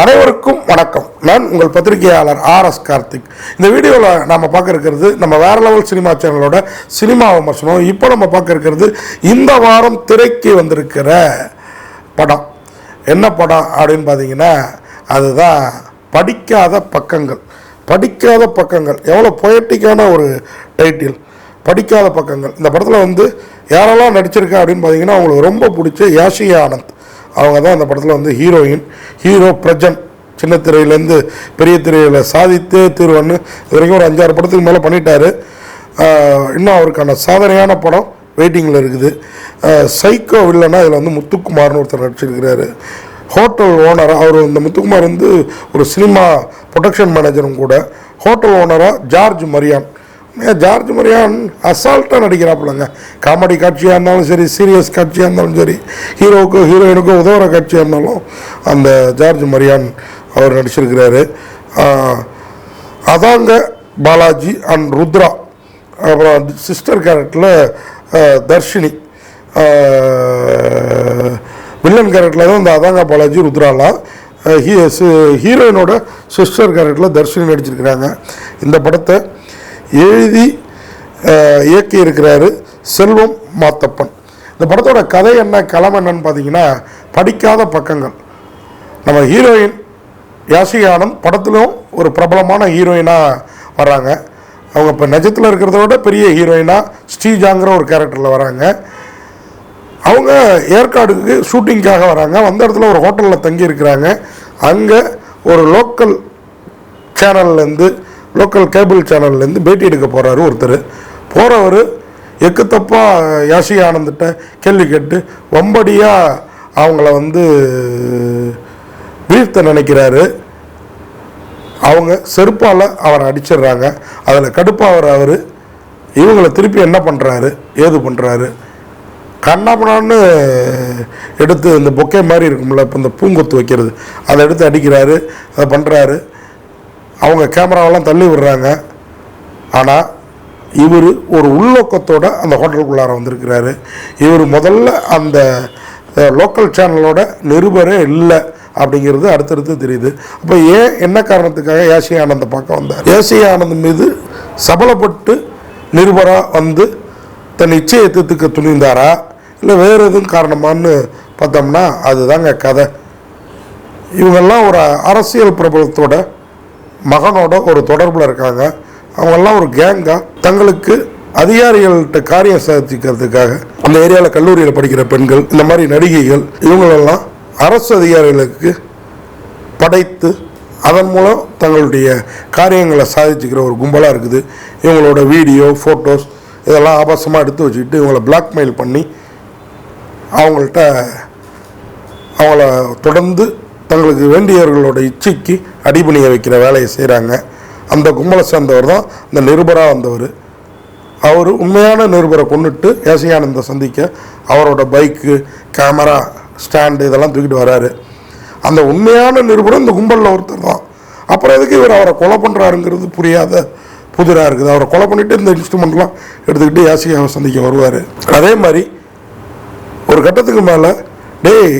அனைவருக்கும் வணக்கம். நான் உங்கள் பத்திரிகையாளர் ஆர் எஸ் கார்த்திக். இந்த வீடியோவில் நம்ம பார்க்க இருக்கிறது நம்ம வேற லெவல் சினிமா சேனலோட சினிமா விமர்சனம். இப்போ நம்ம பார்க்க இருக்கிறது இந்த வாரம் திரைக்கு வந்திருக்கிற படம். என்ன படம் அப்படின்னு பார்த்தீங்கன்னா அதுதான் படிக்காத பக்கங்கள். படிக்காத பக்கங்கள். எவ்வளோ பொயட்டிக்கான ஒரு டைட்டில் படிக்காத பக்கங்கள். இந்த படத்தில் வந்து யாரெல்லாம் நடிச்சிருக்கா அப்படின்னு பார்த்தீங்கன்னா அவங்களுக்கு ரொம்ப பிடிச்ச யாஷி ஆனந்த் அவங்க தான் அந்த படத்தில் வந்து ஹீரோயின் ஹீரோ பிரஜன் சின்ன திரையிலேருந்து பெரிய திரையில் சாதித்து தீர்வன்னு இது வரைக்கும் ஒரு அஞ்சாறு படத்துக்கு மேலே பண்ணிட்டாரு. இன்னும் அவருக்கான சாதனையான படம் வெயிட்டிங்கில் இருக்குது. சைக்கோ இல்லைன்னா இதில் வந்து முத்துக்குமார்னு ஒருத்தர் நடிச்சிருக்கிறாரு. ஹோட்டல் ஓனர் அவர் இந்த முத்துக்குமார் வந்து ஒரு சினிமா ப்ரொடக்ஷன் மேனேஜரும் கூட. ஹோட்டல் ஓனராக ஜார்ஜ் மரியான். ஜார்ஜ் மரியான் அசால்ட்டாக நடிக்கிறாப்புலங்க. காமெடி காட்சியாக இருந்தாலும் சரி சீரியஸ் காட்சியாக இருந்தாலும் சரி ஹீரோவுக்கும் ஹீரோயினுக்கோ உதவுற காட்சியாக இருந்தாலும் அந்த ஜார்ஜ் மரியான் அவர் நடிச்சிருக்கிறாரு. அதாங்க பாலாஜி அண்ட் ருத்ரா. அப்புறம் சிஸ்டர் கேரக்டரில் தர்ஷினி. வில்லன் கேரக்டரில் தான் இந்த அதாங்க பாலாஜி ருத்ராலாம். ஹீ ஹீரோயினோட சிஸ்டர் கேரக்டரில் தர்ஷினி நடிச்சிருக்கிறாங்க. இந்த படத்தை எழுதி இயக்கி இருக்கிறாரு செல்வம் மாத்தப்பன். இந்த படத்தோட கதை என்ன களம் என்னன்னு பார்த்தீங்கன்னா படிக்காத பக்கங்கள். நம்ம ஹீரோயின் யாசிகா ஆனந்த் படத்திலும் ஒரு பிரபலமான ஹீரோயினாக வராங்க. அவங்க இப்போ நிஜத்தில் இருக்கிறத விட பெரிய ஹீரோயினாக ஸ்ரீஜாங்கிற ஒரு கேரக்டரில் வராங்க. அவங்க ஏற்காடுக்கு ஷூட்டிங்க்காக வராங்க. வந்த இடத்துல ஒரு ஹோட்டலில் தங்கியிருக்கிறாங்க. அங்கே ஒரு லோக்கல் சேனல்லேருந்து லோக்கல் கேபிள் சேனல்லேருந்து பேட்டி எடுக்க போகிறாரு ஒருத்தர். போகிறவர் எக்குத்தப்பாக யாசி ஆனந்திட்ட கேள்வி கேட்டு வம்படியாக அவங்கள வந்து வீழ்த்த நினைக்கிறாரு. அவங்க செருப்பால் அவரை அடிச்சிடுறாங்க. அதில் கடுப்பாகிற அவர். இவங்களை திருப்பி என்ன பண்ணுறாரு ஏது பண்ணுறாரு கண்ணாபனான்னு எடுத்து இந்த பொக்கே மாதிரி இருக்கும்ல இப்போ இந்த பூங்கொத்து வைக்கிறது. அதை எடுத்து அடிக்கிறாரு அதை பண்ணுறாரு அவங்க கேமராவெல்லாம் தள்ளி விடுறாங்க. ஆனால் இவர் ஒரு உள்ளோக்கத்தோட அந்த ஹோட்டலுக்குள்ளார வந்திருக்கிறாரு. இவர் முதல்ல அந்த லோக்கல் சேனலோட நிருபரே இல்லை அப்படிங்கிறது அடுத்தடுத்து தெரியுது. அப்போ ஏன் என்ன காரணத்துக்காக ஏசி ஆனந்தை பார்க்க வந்தார்? ஏசி ஆனந்த் மீது சபலப்பட்டு நிருபராக வந்து தன் நிச்சயத்துக்கு துணிந்தாரா? இல்லை வேறு எதுவும் காரணமான்னு பார்த்தோம்னா அதுதாங்க கதை. இவங்கெல்லாம் ஒரு அரசியல் பிரபலத்தோட மகனோட ஒரு தொடர்பில் இருக்காங்க. அவங்கெல்லாம் ஒரு கேங்காக தங்களுக்கு அதிகாரிகள்கிட்ட காரியம் சாதிக்கிறதுக்காக அந்த ஏரியாவில் கல்லூரியில் படிக்கிற பெண்கள் இந்த மாதிரி நடிகைகள் இவங்களெல்லாம் அரசு அதிகாரிகளுக்கு படைத்து அதன் மூலம் தங்களுடைய காரியங்களை சாதிச்சுக்கிற ஒரு கும்பலாக இருக்குது. இவங்களோட வீடியோ ஃபோட்டோஸ் இதெல்லாம் ஆபாசமாக எடுத்து வச்சுக்கிட்டு இவங்களை பிளாக்மெயில் பண்ணி அவங்கள்ட்ட அவங்கள தொடர்ந்து தங்களுக்கு வேண்டியவர்களோட இச்சைக்கு அடிபணிய வைக்கிற வேலையை செய்கிறாங்க அந்த கும்பலை சேர்ந்தவர் தான் இந்த நிருபராக வந்தவர். அவர் உண்மையான நிருபரை கொண்டுட்டு ஏசியானந்த சந்திக்க அவரோட பைக்கு கேமரா ஸ்டாண்டு இதெல்லாம் தூக்கிட்டு வராரு. அந்த உண்மையான நிருபரம் இந்த கும்பலில் ஒருத்தர் தான். அப்புறம் எதுக்கு இவர் அவரை கொலை பண்ணுறாருங்கிறது புரியாத புதிராக இருக்குது. அவரை கொலை பண்ணிட்டு இந்த இன்ஸ்ட்ருமெண்ட்லாம் எடுத்துக்கிட்டு யாசிகாவை சந்திக்க வருவார். அதே மாதிரி ஒரு கட்டத்துக்கு மேலே டேய்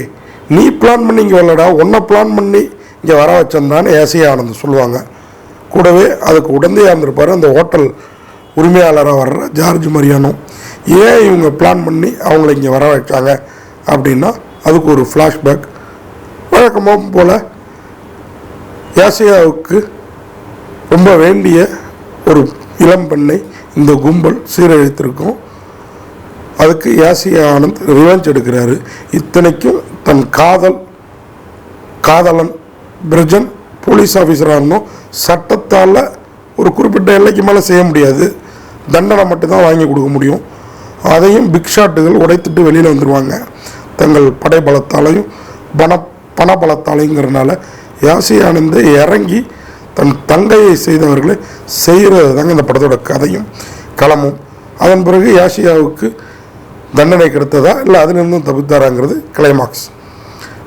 நீ பிளான் பண்ணி இங்கே வரலடா உன்னை பிளான் பண்ணி இங்கே வர வச்சிருந்தான்னு ஏசியா ஆனந்த் சொல்லுவாங்க. கூடவே அதுக்கு உடந்தையாக இருந்திருப்பார் அந்த ஹோட்டல் உரிமையாளராக வர்ற ஜார்ஜ் மரியானம் ஏன் இவங்க பிளான் பண்ணி அவங்கள இங்கே வர வைச்சாங்க அப்படின்னா அதுக்கு ஒரு ஃப்ளாஷ்பேக் வழக்கமாக போல் யாசியாவுக்கு ரொம்ப வேண்டிய ஒரு இளம் பெண்ணை இந்த கும்பல் சீரழித்திருக்கும். அதுக்கு யாசியா ஆனந்த் ரிவெஞ்ச் எடுக்கிறாரு. இத்தனைக்கும் தன் காதல் காதலன் பிரஜன் போலீஸ் ஆஃபீஸராக இருந்தோம் சட்டத்தால் ஒரு குறிப்பிட்ட எல்லைக்கு மேலே செய்ய முடியாது. தண்டனை மட்டும்தான் வாங்கி கொடுக்க முடியும். அதையும் பிக் ஷாட்டுகள் உடைத்துட்டு வெளியில் வந்துடுவாங்க தங்கள் படைபலத்தாலையும் பண பணபலத்தாலையுங்கிறனால யாசியானந்து இறங்கி தன் தங்கையை செய்தவர்களை செய்கிறது தாங்க இந்த படத்தோட கதையும் களமும். அதன் பிறகு யாசியாவுக்கு தண்டனை கிடைத்ததா இல்லை அதிலிருந்தும் தப்பித்தாராங்கிறது கிளைமாக்ஸ்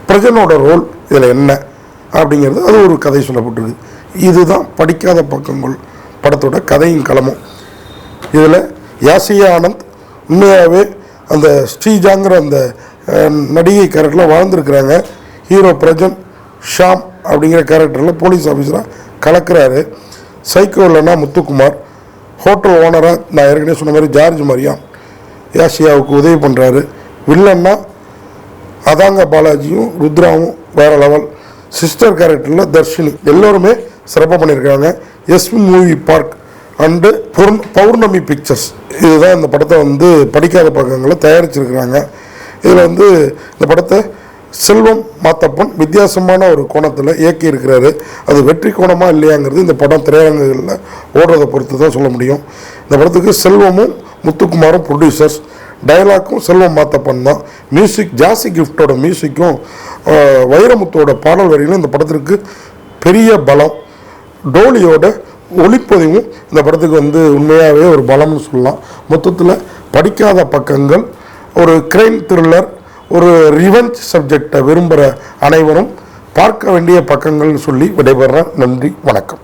பிரஜனோட ரோல் இதில் என்ன அப்படிங்கிறது அது ஒரு கதை சொல்லப்பட்டிருக்கு. இதுதான் படிக்காத பக்கங்கள் படத்தோட கதையும் களமும். இதில் யாசியா ஆனந்த் உண்மையாகவே அந்த ஸ்ரீஜாங்கிற அந்த நடிகை கேரக்டரில் வாழ்ந்துருக்கிறாங்க. ஹீரோ பிரஜன் ஷாம் அப்படிங்கிற கேரக்டரில் போலீஸ் ஆஃபீஸராக கலக்கிறாரு. சைக்கோ இல்லைன்னா முத்துக்குமார் ஹோட்டல் ஓனராக நான் ஏற்கனவே சொன்ன மாதிரி ஜார்ஜ் மரியாம். யாஷியாவுக்கு உதவி பண்ணுறாரு வில்லன்னா அதாங்க பாலாஜியும் ருத்ராவும் வேற லெவல். சிஸ்டர் கேரக்டரில் தர்ஷினி. எல்லோருமே சிறப்பாக பண்ணியிருக்காங்க. S V movie park and Pournami pictures இதுதான் இந்த படத்தை வந்து படிக்காத பக்கங்களை தயாரிச்சிருக்கிறாங்க. இதில் வந்து இந்த படத்தை செல்வம் மாத்தப்பன் வித்தியாசமான ஒரு கோணத்தில் இயக்கி இருக்கிறாரு அது வெற்றி கோணமாக இல்லையாங்கிறது இந்த படம் திரையரங்குகளில் ஓடுறதை பொறுத்து தான் சொல்ல முடியும். இந்த படத்துக்கு செல்வமும் முத்துக்குமாரும் ப்ரொடியூசர்ஸ் டயலாக்கும் செல்வம் மாத்தப்பன் தான். மியூசிக் ஜாசி கிஃப்டோட மியூசிக்கும் வைரமுத்தோட பாடல் வரிகளும் இந்த படத்திற்கு பெரிய பலம். டோலியோட ஒளிப்பதிவும் இந்த படத்துக்கு வந்து உண்மையாகவே ஒரு பலம்னு சொல்லலாம். மொத்தத்தில் படிக்காத பக்கங்கள் ஒரு கிரைம் த்ரில்லர் ஒரு ரிவெஞ்ச் சப்ஜெக்டை விரும்புகிற அனைவரும் பார்க்க வேண்டிய பக்கங்கள்னு சொல்லி விடைபெறேன் நன்றி வணக்கம்.